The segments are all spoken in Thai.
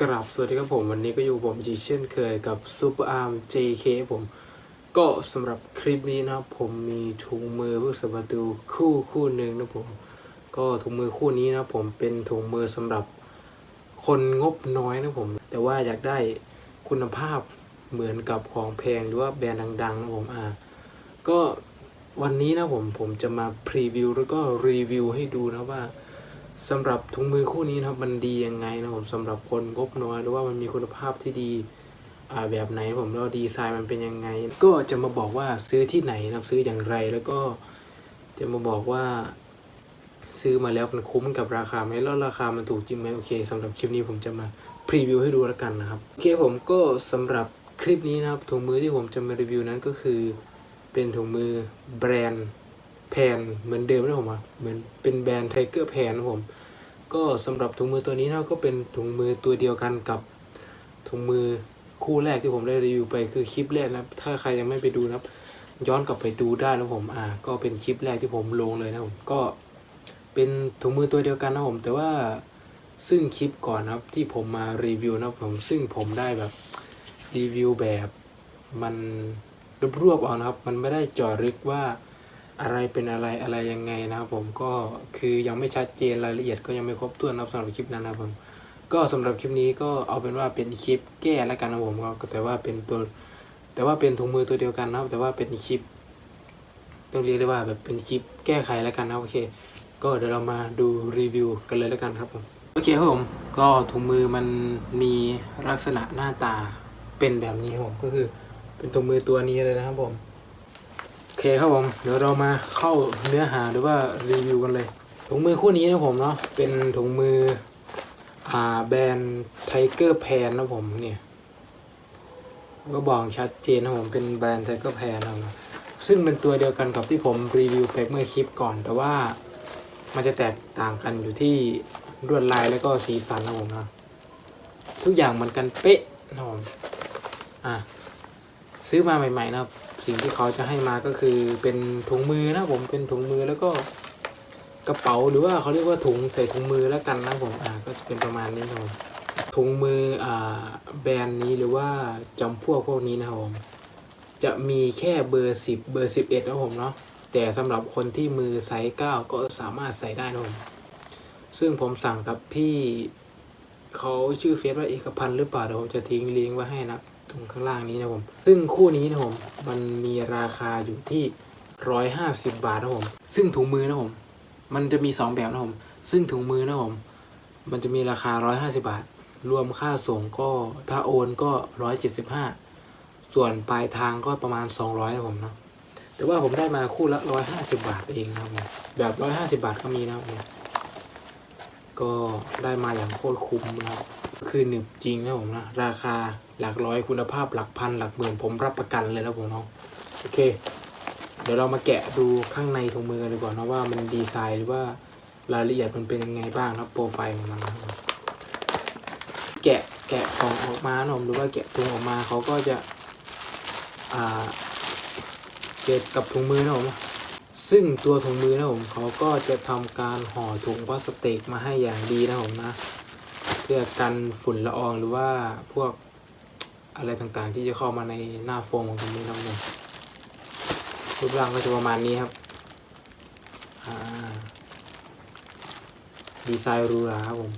กราบสวัสดีครับผมวันนี้ก็อยู่ผมจีเช่นเคยกับ Super Arm JK ผม ก็สำหรับคลิปนี้นะครับผมมีถุงมือเพื่อสประตูคู่คู่หนึ่งนะผม ก็ถุงมือคู่นี้นะผมเป็นถุงมือสำหรับคนงบน้อยนะผม แต่ว่าอยากได้คุณภาพเหมือนกับของแพงหรือว่าแบรนด์ดังๆนะผมอ่าก็วันนี้นะผมผมจะมาพรีวิวแล้วก็รีวิวให้ดูนะว่า สำหรับถุงมือคู่นี้นะครับมันดียังไงนะผมสำหรับคนงบน้อยหรือว่ามันมีคุณภาพที่ดีแบบไหนผมแล้วดีไซน์มันเป็นยังไง ก็จะมาบอกว่าซื้อที่ไหนนะครับซื้ออย่างไรแล้วก็จะมาบอกว่า ซื้อมาแล้วมันคุ้มกับราคาไหมแล้วราคามันถูกจริงไหมโอเคสำหรับคลิปนี้ผมจะมาพรีวิวให้ดูแล้วกันนะครับโอเคผมก็สำหรับคลิปนี้นะครับถุงมือที่ผมจะมารีวิวนั้นก็คือ เป็นถุงมือแบรนด์ แพนเหมือนเดิมนะผมอะเหมือนเป็นแบรนด์ไทเกอร์แพนนะผม ก็สำหรับถุงมือตัวนี้นะก็เป็นถุงมือตัวเดียวกันกับถุงมือคู่แรกที่ผมได้รีวิวไปคือคลิปแรกนะครับถ้าใครยังไม่ไปดูนะครับย้อนกลับไปดูได้นะผมอ่าก็เป็นคลิปแรกที่ผมลงเลยนะผมก็เป็นถุงมือตัวเดียวกันนะผมแต่ว่าซึ่งคลิปก่อนนะครับที่ผมมารีวิวนะครับผมซึ่งผมได้แบบรีวิวแบบมันรวบๆเอานะครับ มันไม่ได้จาะลึกว่า อะไรเป็นอะไรอะไรยังไงนะครับผมก็คือยังไม่ชัดเจนรายละเอียดก็ยังไม่ครบถ้วนนะครับสำหรับคลิปนั้นนะครับผมก็สำหรับคลิปนี้ก็เอาเป็นว่าเป็นคลิปแก้แล้วกันนะผมก็แต่ว่าเป็นตัวแต่ว่าเป็นถุงมือตัวเดียวกันนะครับ แต่ว่าเป็นคลิปต้องเรียกได้ว่าแบบเป็นคลิปแก้ไขแล้วกันนะโอเค ก็เดี๋ยวเรามาดูรีวิวกันเลยแล้วกันครับผมโอเคครับผมก็ถุงมือมันมีลักษณะหน้าตาเป็นแบบนี้ครับผมก็คือเป็นถุงมือตัวนี้เลยนะครับผม เคครับผม เดี๋ยวเรามาเข้าเนื้อหาหรือว่ารีวิวกันเลย ถุงมือคู่นี้นะผมเนาะ เป็นถุงมือ อ่าแบรนด์ไทเกอร์แพนนะผมเนี่ย ก็บอกชัดเจนนะผม เป็นแบรนด์ไทเกอร์แพนนะซึ่งเป็นตัวเดียวกันกับที่ผมรีวิวไปเมื่อคลิปก่อน แต่ว่ามันจะแตกต่างกันอยู่ที่ลวดลายแล้วก็สีสันนะผมนะทุกอย่างเหมือนกันเป๊ะนะผมอะซื้อมาใหม่ๆนะครับ สิ่งที่เขาจะให้มาก็คือเป็นถุงมือนะผมเป็นถุงมือแล้วก็กระเป๋าหรือว่าเขาเรียกว่าถุงใส่ถุงมือแล้วกันนะผมอ่าก็จะเป็นประมาณนี้นะผมถุงมืออ่าแบรนด์นี้หรือว่าจำพวกพวกนี้นะครับผมจะมีแค่เบอร์สิบเบอร์สิบเอ็ดนะผมเนาะแต่สำหรับคนที่มือไซส์เก้าก็สามารถใส่ได้นะผมซึ่งผมสั่งกับพี่ เขาชื่อเฟซว่าเอกพันธ์หรือเปล่าเดี๋ยวผมจะทิ้งลิงก์ไว้ให้นะตรงข้างล่างนี้นะผมซึ่งคู่นี้นะผมมันมีราคาอยู่ที่ร้อยห้าสิบบาทนะผมซึ่งถุงมือนะผมมันจะมีสองแบบนะผมซึ่งถุงมือนะผมมันจะมีราคาร้อยห้าสิบาท รวมค่าส่งก็ถ้าโอนก็ร้อยเจ็ดสิบห้าส่วนปลายทางก็ประมาณสองร้อยนะผมเนาะแต่ว่าผมได้มาคู่ละร้อยห้าสิบาทเองนะครับผมแบบร้อยห้าสิบาทก็มีนะครับผม ก็ได้มาอย่างโคตรคุ้มนะครับคือหนึบจริงนะผมนะ ราคาหลักร้อยคุณภาพหลักพันหลักหมื่นผมรับประกันเลยนะผมเนาะโอเค เดี๋ยวเรามาแกะดูข้างในถุงมือกันดีกว่านะว่ามันดีไซน์หรือว่ารายละเอียดมันเป็นยังไงบ้างนะครับโปรไฟล์ของมันนะแกะแกะของออกมานะผมหรือว่าแกะถุงออกมาเขาก็จะอ่าเก็บกับถุงมือนะผม ซึ่งตัวถุงมือนะผมเขาก็จะทำการห่อถุงพลาสติกมาให้อย่างดีนะผมนะ เพื่อกันฝุ่นละอองหรือว่าพวกอะไรต่างๆ ที่จะเข้ามาในหน้าโฟมของถุงมือนะผมรูปร่างก็จะประมาณนี้ครับดีไซน์รูหราครับผม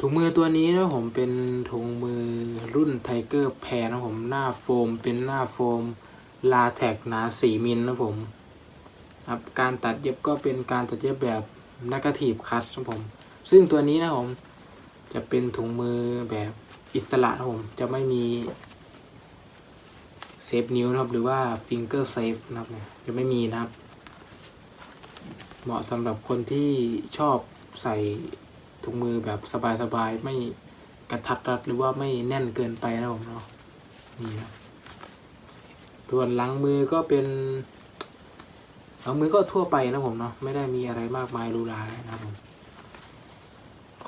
ถุงมือตัวนี้นะผมเป็นถุงมือรุ่นไทเกอร์แพรนะผมหน้าโฟมเป็นหน้าโฟม ลาแท็กหนาสี่มิลนะผมครับการตัดเย็บก็เป็นการตัดเย็บแบบนักทีฟคัตนะผม ซึ่งตัวนี้นะผมจะเป็นถุงมือแบบอิสระนะผมจะไม่มีเซฟนิ้วนะครับ หรือว่าฟิงเกอร์เซฟนะครับจะไม่มีนะครับ เหมาะสำหรับคนที่ชอบใส่ถุงมือแบบสบายๆ ไม่กระทัดรัดหรือว่าไม่แน่นเกินไปนะผมเนาะนี่นะ ส่วนหลังมือก็เป็นหลังมือก็ทั่วไปนะผมเนาะไม่ได้มีอะไรมากมายรูรานะครับผม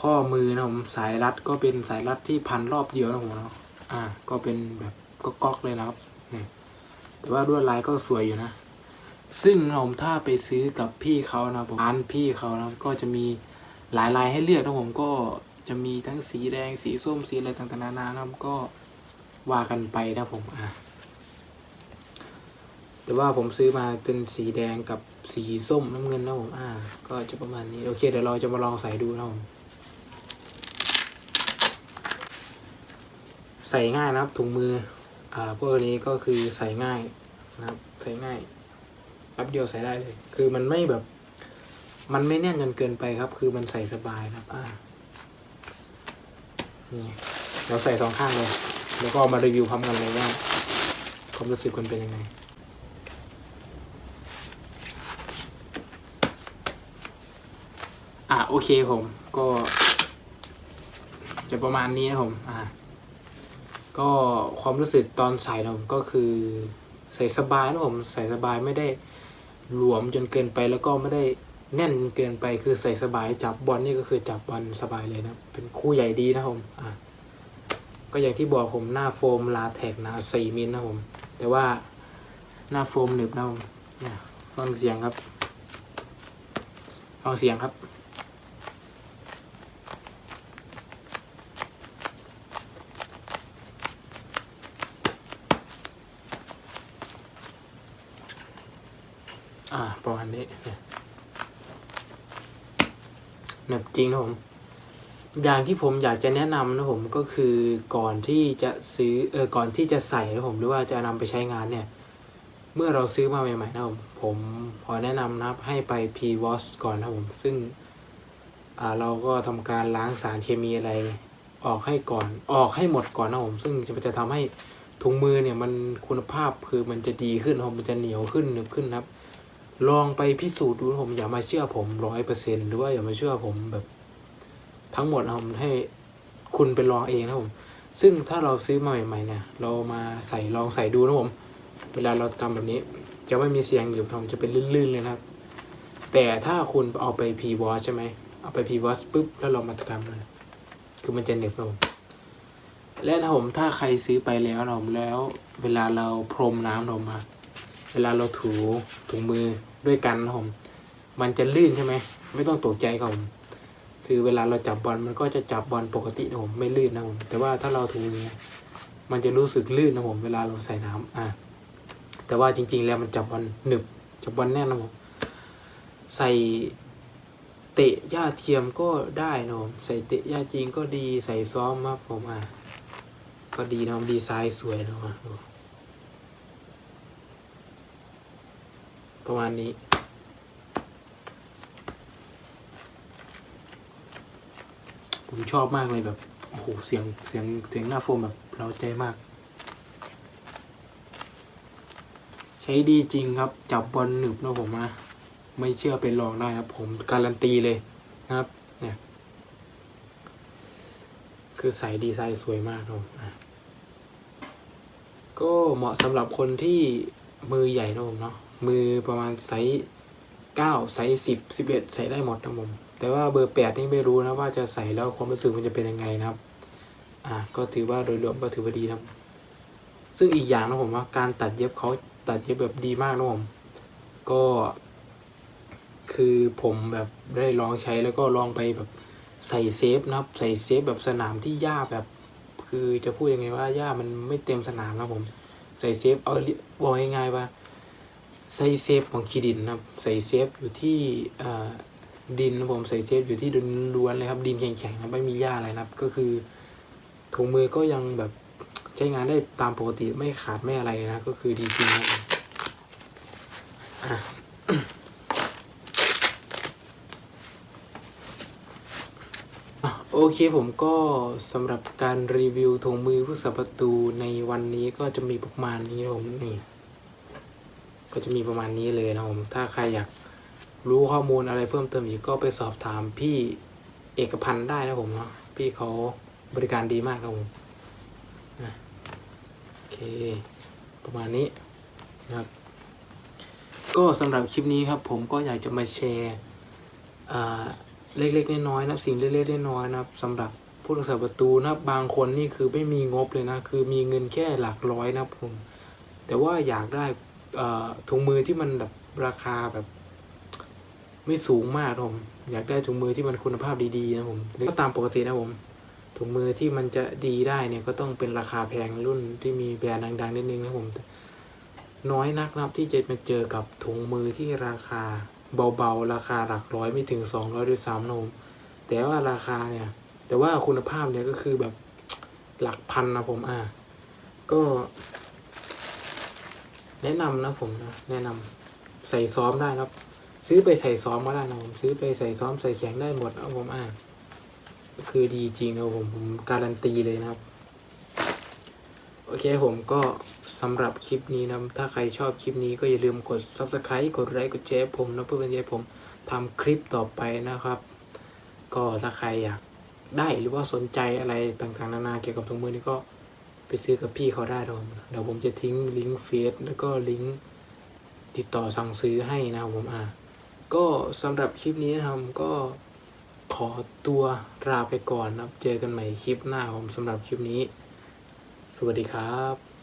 ข้อมือนะผมสายรัดก็เป็นสายรัดที่พันรอบเดียวนะผมเนาะอ่า ก็เป็นแบบก๊อกเลยนะครับเนี่ยแต่ว่าลวดลายก็สวยอยู่นะ ซึ่งผมถ้าไปซื้อกับพี่เขานะผมร้านพี่เขานะก็จะมีหลายลายให้เลือกนะผมก็จะมีทั้งสีแดงสีส้มสีอะไรต่างๆนานานะครับก็ว่ากันไปนะผมอะ แต่ว่าผมซื้อมาเป็นสีแดงกับสีส้มน้ำเงินนะผมอ่า ก็จะประมาณนี้ โอเค เดี๋ยวเราจะมาลองใส่ดูนะผมใส่ง่ายนะครับถุงมือ อ่าพวกนี้ก็คือใส่ง่ายนะครับ ใส่ง่ายแป๊บเดียวใส่ได้เลย คือมันไม่แบบ มันไม่แน่นจนเกินไปครับ คือมันใส่สบายนะครับอ่านี่เราใส่สองข้างเลย แล้วก็มารีวิวพร้อมกันเลยว่าความรู้สึกมันเป็นยังไง อะโอเคผมก็ จะประมาณนี้นะผมอ่าก็ความรู้สึกตอนใส่นะผมก็คือใส่สบายนะผมใส่สบายไม่ได้หลวมจนเกินไปแล้วก็ไม่ได้แน่นเกินไปคือใส่สบายจับบอลนี่ก็คือจับบอลสบายเลยนะ เป็นคู่ใหญ่ดีนะผมอะก็อย่างที่บอกผมหน้าโฟมลาเทกนะสี่มิลนะผม แต่ว่าหน้าโฟมหนึบนะผมเนี่ยฟังเสียงครับฟังเสียงครับ อ่า ประมาณนี้หนึบจริงนะผม อย่างที่ผมอยากจะแนะนำนะผมก็คือก่อนที่จะซื้อเออก่อนที่จะใส่นะผมหรือว่าจะนำไปใช้งานเนี่ย เมื่อเราซื้อมาใหม่ๆนะผมผมขอแนะนำนะครับให้ไป p wash ก่อนนะผม ซึ่งเราก็ทำการล้างสารเคมีอะไรออกให้ก่อนออกให้หมดก่อนนะผม ซึ่งจะจะทำให้ถุงมือเนี่ยมันคุณภาพคือมันจะดีขึ้นนะผมมันจะเหนียวขึ้นหนึบขึ้นนะครับ ลองไปพิสูจน์ดูนะผมอย่ามาเชื่อผมร้อยเปอร์เซ็นหรือว่าอย่ามาเชื่อผมแบบ ทั้งหมดนะผมให้คุณไปลองเองนะผม ซึ่งถ้าเราซื้อมาใหม่ๆเนี่ยเรามาใส่ลองใส่ดูนะผม เวลาเราทำแบบนี้ จะไม่มีเสียงหรือผมจะเป็นลื่นๆเลยนะครับ แต่ถ้าคุณเอาไปพีวอชใช่ไหมเอาไปพีวอชปุ๊บแล้วเรามาทำเลยคือมันจะเหน็บนะผมและนะผมถ้าใครซื้อไปแล้วนะผมแล้ว เวลาเราพรมน้ำนะผมมา เวลาเราถูถุงมือด้วยกันนะผมมันจะลื่นใช่ไหมไม่ต้องตกใจครับผมคือเวลาเราจับบอลมันก็จะจับบอลปกตินะผมไม่ลื่นนะผมแต่ว่าถ้าเราถูอย่างเงี้ยมันจะรู้สึกลื่นนะผมเวลาเราใส่น้ำอะแต่ว่าจริง ๆ แล้วมันจับบอลหนึบจับบอลแน่นนะผมใส่เตะหญ้าเทียมก็ได้นะผมใส่เตะหญ้าจริงก็ดีใส่ซ้อมครับผมอะก็ดีนะผมดีไซน์สวยนะผม ประมาณนี้ ผมชอบมากเลยแบบ โอ้โห เสียงเสียงเสียงหน้าโฟมแบบเราใจมาก ใช้ดีจริงครับ จับบอลหนึบนะผมนะไม่เชื่อไปลองได้ครับ ผมการันตีเลยนะครับเนี่ยคือใส่ดีไซน์สวยมากครับก็เหมาะสำหรับคนที่มือใหญ่นะผมเนาะ มือประมาณไซส์เก้าไซส์สิบสิบเอ็ดใส่ได้หมดนะผมแต่ว่าเบอร์แปดนี่ไม่รู้นะว่าจะใส่แล้วความรู้สึกมันจะเป็นยังไงนะครับอ่าก็ถือว่าโดยรวมก็ถือว่าดีนะซึ่งอีกอย่างนะผมว่าการตัดเย็บเขาตัดเย็บแบบดีมากนะผมก็ คือผมแบบได้ลองใช้แล้วก็ลองไปแบบใส่เซฟนะครับ ใส่เซฟแบบสนามที่หญ้าแบบ คือจะพูดยังไงว่าหญ้ามันไม่เต็มสนามนะผม ใส่เซฟเอาบอกง่ายๆว่า ใส่เซฟของคีดินนะครับใส่เซฟอยู่ที่ดินนะผมใส่เซฟอยู่ที่ดินล้วนเลยครับดินแข็งๆนะไม่มีหญ้าอะไรนะครับ ก็คือถุงมือก็ยังแบบใช้งานได้ตามปกติไม่ขาดไม่อะไรนะ ก็คือดีจริงครับโอเคผมก็สำหรับการรีวิวถุงมือผู้สับประตูในวันนี้ก็จะมีประมาณนี้ผมนี่ ก็จะมีประมาณนี้เลยนะผมถ้าใครอยากรู้ข้อมูลอะไรเพิ่มเติมอีกก็ไปสอบถามพี่เอกพันธ์ได้นะผมเนาะพี่เขาบริการดีมากนะผมนะโอเค ประมาณนี้นะครับ ก็สำหรับคลิปนี้ครับ ผมก็อยากจะมาแชร์เล็กๆน้อยๆนะครับสิ่งเล็กๆน้อยๆนะครับสำหรับผู้รักษาประตูนะครับบางคนนี่คือไม่มีงบเลยนะ คือมีเงินแค่หลักร้อยนะครับผม แต่ว่าอยากได้ ถุงมือที่มันแบบราคาแบบ ไม่สูงมากผมอยากได้ถุงมือที่มันคุณภาพดีๆนะผมก็ตามปกตินะผมถุงมือที่มันจะดีได้เนี่ยก็ต้องเป็นราคาแพงรุ่นที่มีแบรนด์ดังๆนิดนึงนะผมน้อยนักนะครับที่จะมาเจอกับถุงมือที่ราคาเบาๆ ราคาหลักร้อยไม่ถึงสองร้อยด้วยซ้ำนะผมแต่ว่าราคาเนี่ย แต่ว่าคุณภาพเนี่ยก็คือแบบหลักพันนะผมอะก็ แนะนำนะผมนะแนะนำใส่ซ้อมได้นะครับ ซื้อไปใส่ซ้อมก็ได้นะผมซื้อไปใส่ซ้อมใส่แข็งได้หมดนะผมอะคือดีจริงนะผมผมการันตีเลยนะครับ โอเคผมก็สำหรับคลิปนี้นะ ถ้าใครชอบคลิปนี้ก็อย่าลืมกด subscribe กดไลค์กดแชร์ผมนะเพื่อเป็นใจผมทำคลิปต่อไปนะครับ ก็ถ้าใครอยากได้หรือว่าสนใจอะไรต่างๆ นานาเกี่ยวกับถุงมือนี้ก็ ไปซื้อกับพี่เขาได้ดอมเดี๋ยวผมจะทิ้งลิงก์เฟซแล้วก็ลิงก์ติดต่อสั่งซื้อให้นะครับผมอะก็สำหรับคลิปนี้นะครับก็ขอตัวลาไปก่อนนะครับ เจอกันใหม่คลิปหน้าผมสำหรับคลิปนี้ สวัสดีครับ